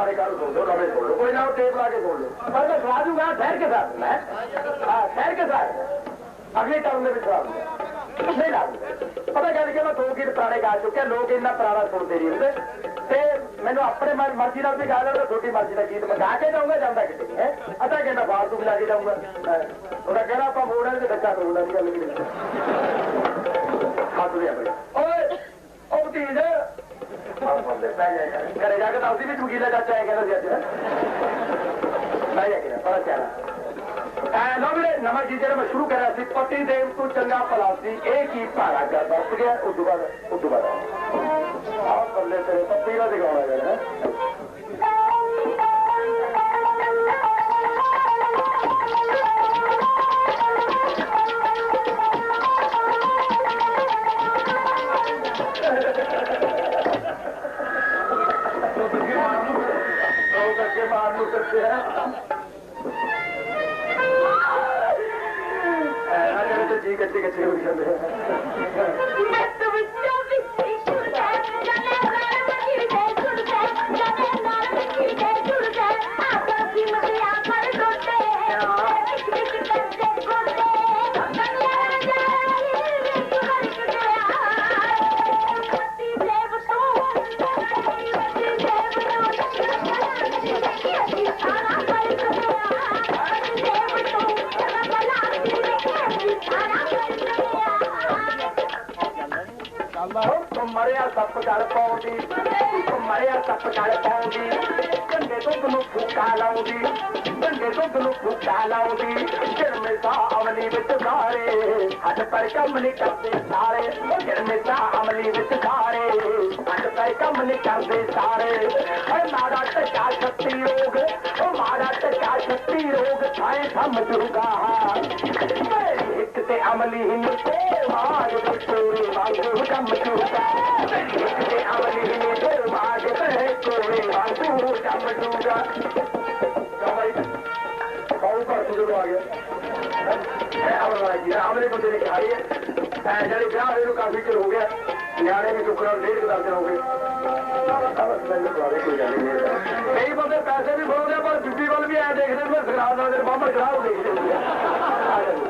ਪੁਰਾਣੇ ਗੱਲ ਸੁਣ ਲਓ ਨਵੇਂ ਸੁਣ ਲਓ। ਕੋਈ ਨਾ ਉਹ ਟੇਪ ਲਾ ਕੇ ਸੁਣ ਲਓ। ਪਰ ਮੈਂ ਸੁਣਾ ਦੂੰਗਾ, ਠਹਿਰ ਕੇ ਸਾਥ ਮੈਂ ਹਾਂ? ਠਹਿਰ ਕੇ ਸਾਥ ਅਗਲੇ ਟਰਮ ਦੇ ਵਿੱਚ ਸੁਣਾ ਦੂੰਗਾ। ਨਹੀਂ ਪਤਾ ਗੱਲ ਕਿ ਮੈਂ ਦੋ ਗੀਤ ਪੁਰਾਣੇ ਗਾ ਚੁੱਕਿਆ, ਲੋਕ ਇੰਨਾ ਪੁਰਾਣਾ ਸੁਣਦੇ ਨਹੀਂ ਹੁੰਦੇ। ਤੇ ਮੈਨੂੰ ਆਪਣੇ ਮਰਜ਼ੀ ਨਾਲ ਵੀ ਗਾ ਲੈਣਾ ਛੋਟੀ ਮਰਜ਼ੀ ਦਾ ਗੀਤ ਮੈਂ ਗਾ ਕੇ ਜਾਊਂਗਾ, ਜਾਂਦਾ ਕਿਤੇ ਹੈ? ਅੱਧਾ ਘੰਟਾ ਫਾਲਤੂ ਵੀ ਲਾ ਕੇ ਜਾਊਂਗਾ। ਉਹਦਾ ਕਹਿਣਾ, ਆਪਾਂ ਮੋੜਾਂ ਦੇ ਬੱਚਾ ਕਰੂੰਗਾ ਗੱਲ ਨਹੀਂ ਹੱਥ ਦੇ ਬਈ। ਓਏ, ਉਹ ਭਤੀਜ। ਘਰੇ ਜਾ ਕੇ ਤਾਂ ਵੀ ਚੁਗੀਲਾ ਚਾਚਾ ਹੈ ਕਹਿੰਦਾ ਸੀ ਅੱਜ। ਪੈ ਜਾ ਕੇ ਬੜਾ ਚਾਰਾ ਐ ਲੋ ਵੀਰੇ, ਨਵਾਂ ਜੀ ਜਿਹੜਾ ਮੈਂ ਸ਼ੁਰੂ ਕਰਿਆ ਸੀ ਪਤੀ ਦੇਵ ਤੋਂ ਚੰਗਾ ਭਲਾ ਸੀ, ਇਹ ਕੀ ਭਾਰਾ ਕਰ ਦੱਸ ਗਿਆ, ਉਸ ਤੋਂ ਬਾਅਦ ਉਸ ਤੋਂ ਬਾਅਦ। ਆਹ ਬੱਲੇ ਤੇਰੇ ਪੱਤੀ ਦਾ ਦਿਖਾਉਣਾ ਯਾਰ ਹੈਂ। হ্যাঁ, হ্যাঁ, হ্যাঁ, ঠিক আছে ঠিক আছে। ਮਰਿਆ ਸੱਪ ਗਲ ਪਾਉਂਦੀ, ਤੂੰ ਮਰਿਆ ਸੱਪ ਗਲ ਪਾਉਂਦੀ ਚੰਗੇ ਦੁੱਧ ਨੂੰ ਫੂਕਾ ਲਾਉਂਦੀ ਚੰਗੇ ਦੁੱਧ ਨੂੰ ਫੂਕਾ ਲਾਉਂਦੀ ਜਿਰਮੇ ਸਾ ਅਮਲੀ ਵਿੱਚ ਸਾਰੇ ਹੱਥ ਪਰ ਕੰਮ ਨਹੀਂ ਕਰਦੇ ਸਾਰੇ ਉਹ ਜਿਰਮੇ ਅਮਲੀ ਵਿੱਚ ਸਾਰੇ ਹੱਥ ਪਰ ਕੰਮ ਨਹੀਂ ਕਰਦੇ ਸਾਰੇ। ਏ ਮਾੜਾ ਟੱਕਾ ਸ਼ਕਤੀ ਰੋਗ ਉਹ ਮਾੜਾ ਟੱਕਾ ਛੱਤੀ ਰੋਗ ਛਾਏ ਸਮਝੂਗਾ ते अमली हिंदे माज कोई मांगे टूटा अमली कोई मांगे हुकम टूटा आमले को तेरे खाई है। जड़े ब्याह हो काफ़ी चिर हो गया। न्याणे में टुकड़ा डेढ़ दर्जन हो गए। कई बंदे पैसे भी बोलते पर जुटी वाल भी आए देखने में खराब बाबा खराब देखते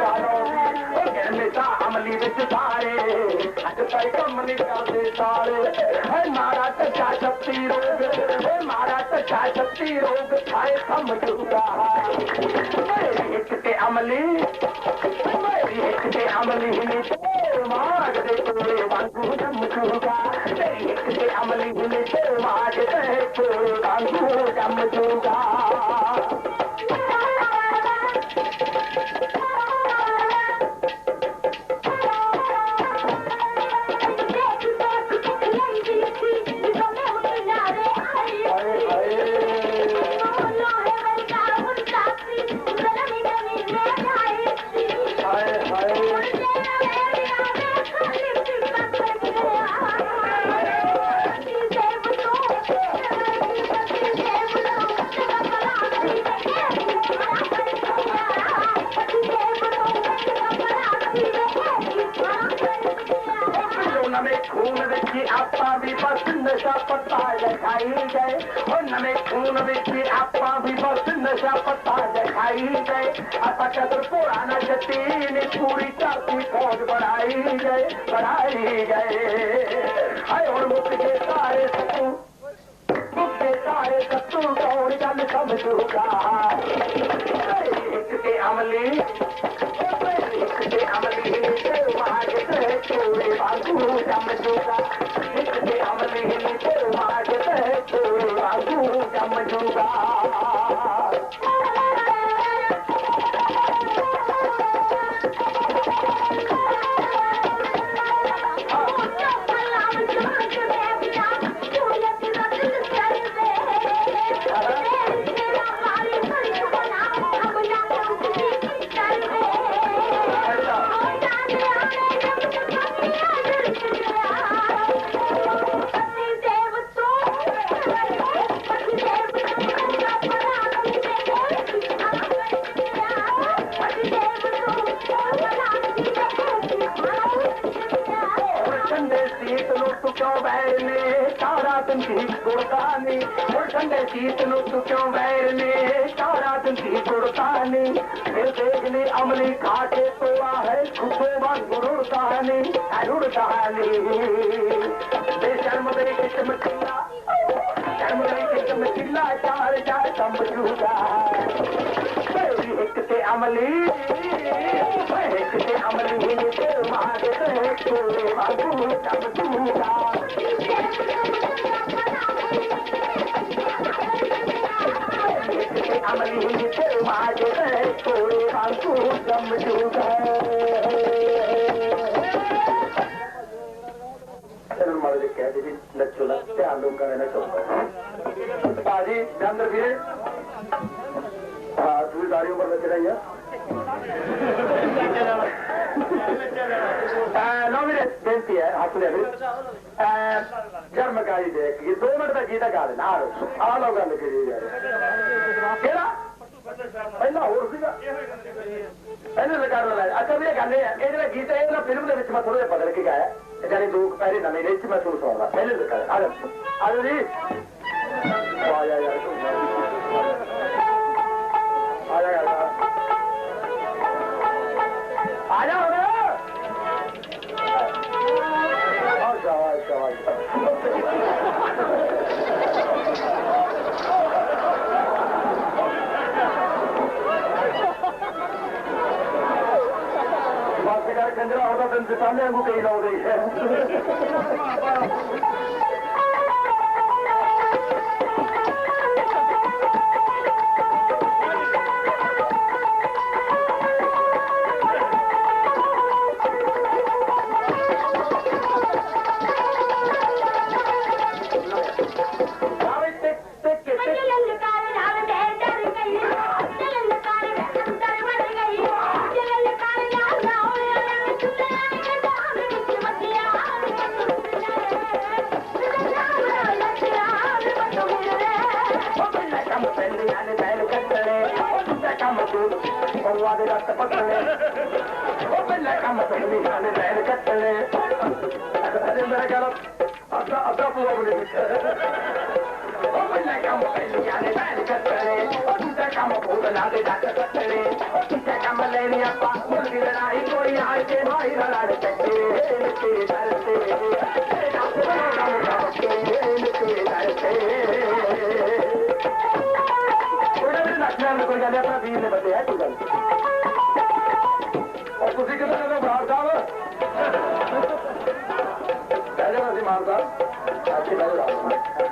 जान ਵਿੱਚ ਸਾਰੇ ਅੱਜ ਤਾਈ ਕੰਮ ਨਹੀਂ ਕਰਦੇ ਸਾਰੇ। ਹੈ ਮਾਰਾ ਟੱਚਾ ਛੱਤੀ ਰੋਗ। ਹੈ ਮਾਰਾ ਟੱਚਾ ਛੱਤੀ ਰੋਗ। ਖਾਏ ਸਮਝੂਗਾ ਮੇਰੀ ਇੱਕ ਤੇ ਅਮਲੀ। ਮੇਰੀ ਇੱਕ ਤੇ ਅਮਲੀ ਨਹੀਂ ਤੇ ਮਾਰ ਦੇ ਕੋਲੇ ਵਾਂਗੂ ਜੰਮੂਗਾ ਮੇਰੀ ਇੱਕ ਤੇ ਅਮਲੀ ਨਹੀਂ ਤੇ ਮਾਰ ਦੇ ਕੋਲੇ ਵਾਂਗੂ ਜੰਮੂਗਾ नशा पत्ता जय गए और नमे खून विकी आपा भी बस नशा पत्ता जय खाई गए अपचत्र पुराना जतीन पूरी जाति फौज बढ़ाई गए बढ़ाई गए हाय और मुक्त के सारे सत्तू मुक्त के सारे सत्तू दौड़ जन सब दुर्गा एक के अमली अमली से वहाँ के चोरे बांधू जम ਗੁਰਦਾਨੀ ਉਹ ਠੰਡੇ ਸੀਤ ਨੂੰ ਤੂੰ ਕਿਉਂ ਵੈਰ ਨੇ ਸਾਰਾ ਦਿੰਦੀ ਗੁਰਦਾਨੀ ਫਿਰ ਦੇਖ ਲੈ ਅਮਲੀ ਖਾ ਕੇ ਤੋਆ ਹੈ ਖੁਸ਼ੋ ਵਾਂਗ ਰੁੜਦਾ ਨਹੀਂ ਐ ਰੁੜਦਾ ਨਹੀਂ ਬੇਸ਼ਰਮ ਦੇ ਕਿਸਮ ਕਿਲਾ ਸ਼ਰਮ ਦੇ ਕਿਸਮ ਕਿਲਾ ਚਾਰ ਚਾਰ ਕੰਬੂਗਾ ਤੇਰੀ ਇੱਕ ਤੇ ਅਮਲੀ ਇੱਕ ਤੇ ਅਮਲੀ ਨੇ ਤੇ ਮਾਰ ਦੇ ਕੋਲੇ ਵਾਂਗੂ ਕੰਬੂਗਾ ਅਮਲੀ ਕੋਲੇ ਵਾਂਗੂ ਕੰਬੂਗਾ ਚਲੋ ਮਾਰੇ ਦੇ ਕਹਿ ਦੇ ਵੀ ਨੱਚੋ ਨਾ, ਧਿਆਨ ਲੋਕਾਂ ਨੇ ਨੱਚੋ ਬਾਜੀ ਜੰਦਰ ਵੀਰੇ। ਹਾਂ ਤੂੰ ਦਾੜੀ ਉੱਪਰ ਨੱਚ ਰਹੀ ਆ। ਨੋ ਵੀਰੇ, ਬੇਨਤੀ ਹੈ, ਹੱਥ ਲੈ ਵੀਰੇ। ਆ ਜਰਮ ਗਾਈ ਦੇ ਕਿ 2 ਮਿੰਟ ਦਾ ਗੀਤ ਗਾ ਦੇਣਾ ਆ ਆ ਲੋ ਗੱਲ ਕਰੀ ਯਾਰ ਕਿਹੜਾ? ਪਹਿਲਾਂ ਹੋਰ ਸੀਗਾ। ਇਹਨੂੰ ਰਿਕਾਰਡ ਲੈ ਅੱਛਾ ਵੀ ਇਹ ਗੱਲ ਇਹ ਹੈ। ਇਹ ਜਿਹੜਾ ਗੀਤ ਹੈ, ਇਹ ਨਾ ਫਿਲਮ ਦੇ ਵਿੱਚ ਮੈਂ ਥੋੜਾ ਜਿਹਾ ਬਦਲ ਕੇ ਗਾਇਆ। ਇਹ ਦੋ ਕੁ ਨਵੇਂ ਨੇ ਚ ਮਹਿਸੂਸ ਹੋਣਾ ਪਹਿਲੇ ਰਿਕਾਰਡ ਆ ਆ ਜਾ ਜੀ। ਆ ਜਾ ਯਾਰ Florida, dann sind alle irgendwelche Leute. ਉਹ ਆਦੇ ਰੱਤ ਪੱਟਣੇ ਉਹ ਪਹਿਲਾਂ ਕੰਮ ਪਹਿਲੀਆਂ ਨੇ ਬੈਲ ਕੱਟਣੇ ਅਰੇ ਮੇਰਾ ਗੱਲ ਅੱਧਾ ਅੱਧਾ ਪੂਰਾ ਬਣੇ ਉਹ ਪਹਿਲਾਂ ਕੰਮ ਪਹਿਲੀਆਂ ਨੇ ਬੈਲ ਕੱਟਣੇ ਉਹ ਦੂਜਾ ਕੰਮ ਭੂਤਨਾ ਦੇ ਰੱਤ ਕੱਟਣੇ ਉਹ ਤੀਜਾ ਕੰਮ ਲੈਣੀ ਆਪਾਂ। ਗੱਲ ਨੀ, ਆਪਣਾ ਵੀਰ ਕੋਈ ਗੱਲ? ਉਹ ਤੁਸੀਂ ਕਿੱਥੇ ਚੱਲੇ ਬਰਾੜ ਸਾਹਿਬ? ਕਹਿ ਜਾਣਾ ਸੀ ਮਾਨ ਸਾਹਿਬ। ਅੱਛੀ ਬਹਿ ਜਾਓ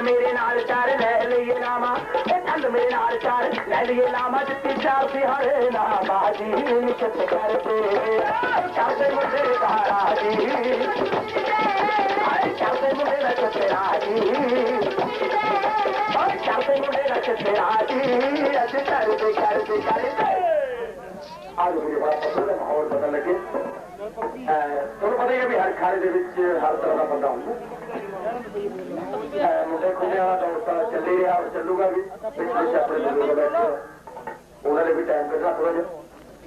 ਗਿਆ ਚੱਲ ਮੇਰੇ ਨਾਲ ਚਾਰ ਲੈ ਲਈਏ ਨਾਮਾ ਇਹ ਚੱਲ ਮੇਰੇ ਨਾਲ ਚਾਰ ਲੈ ਲਈਏ ਨਾਮਾ ਜਿੱਤੀ ਚਾਰ ਸਿਹਾਰੇ ਨਾ ਬਾਜੀ ਨਿਕਤ ਕਰਦੇ ਕਰਦੇ ਮੁੰਡੇ ਦਾ ਜੀ ਹਾਏ ਕਰਦੇ ਮੁੰਡੇ ਦਾ ਤੇਰਾ ਜੀ ਹਾਏ ਕਰਦੇ ਮੁੰਡੇ ਦਾ ਤੇਰਾ ਜੀ ਅਸੀਂ ਕਰਦੇ ਕਰਦੇ ਕਰਦੇ आज मुझे बड़ा पसंद है माहौल बदल लगे ਤੁਹਾਨੂੰ ਪਤਾ ਹੀ ਹੈ ਵੀ ਹਰ ਖਾਣੇ ਦੇ ਵਿੱਚ ਹਰ ਤਰ੍ਹਾਂ ਦਾ ਬੰਦਾ ਹੁੰਦਾ। ਮੁੰਡੇ ਖੁੰਡਿਆਂ ਵਾਲਾ ਦੌਰ ਤਾਂ ਚੱਲੇ ਰਿਹਾ ਔਰ ਚੱਲੂਗਾ ਵੀ। ਪਿਛਲੇ ਚਾਪੜੇ ਚੱਲੂਗਾ ਬੈਠੇ। ਉਹਨਾਂ ਨੇ ਵੀ ਟਾਈਮ ਕੱਢਣਾ ਥੋੜਾ ਜਿਹਾ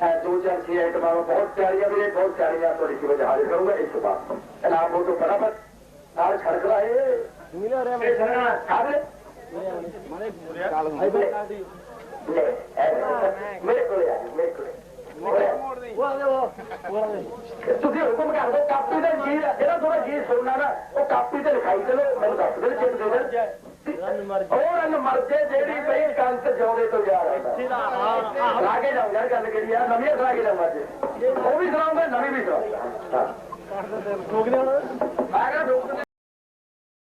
ਐ ਦੋ ਚਾਰ ਛੇ ਆਈਟਮਾਂ ਬਹੁਤ ਪਿਆਰੀਆਂ ਵੀ ਨੇ ਬਹੁਤ ਪਿਆਰੀਆਂ ਤੁਹਾਡੀ ਸੇਵਾ 'ਚ ਹਾਜ਼ਰ ਕਰੂੰਗਾ ਇਸ ਤੋਂ ਬਾਅਦ ਇਨਾਮ ਉਹ ਤੋਂ ਫਟਾਫਟ ਨਾਲ ਛੜਕਦਾ ਏ ਮਿਲਿਆ ਰਿਹਾ ਖਾਦੇ ਲੈ ਮੇਰੇ ਕੋਲੇ ਆ ਮੇਰੇ ਕੋਲੇ ਤੁਸੀਂ ਹੁਕਮ ਕਰ ਦਿਓ ਕਾਪੀ ਤੇ ਜੀ ਜਿਹੜਾ ਥੋੜਾ ਜੀ ਸੁਣਨਾ ਨਾ ਉਹ ਕਾਪੀ ਤੇ ਲਿਖਾਈ ਚਲੋ ਮੈਨੂੰ ਦੱਸ ਦੇ ਚਿੱਟ ਦੇ ਦੇ ਉਹ ਰੰਗ ਮਰਜੇ ਜਿਹੜੀ ਪਈ ਕੰਤ ਜਿਉਂਦੇ ਤੋਂ ਯਾਰ ਆਉਂਦਾ ਲਾ ਕੇ ਜਾਓ ਯਾਰ ਗੱਲ ਕਰੀ ਆ ਨਵੀਂ ਸੁਣਾ ਕੇ ਜਾਵਾਂ ਅੱਜ ਉਹ ਵੀ ਸੁਣਾਉਂਗਾ ਨਵੀਂ ਵੀ ਸੁਣਾਉਂਗਾ ਹੋ ਗਿਆ ਹੁਣ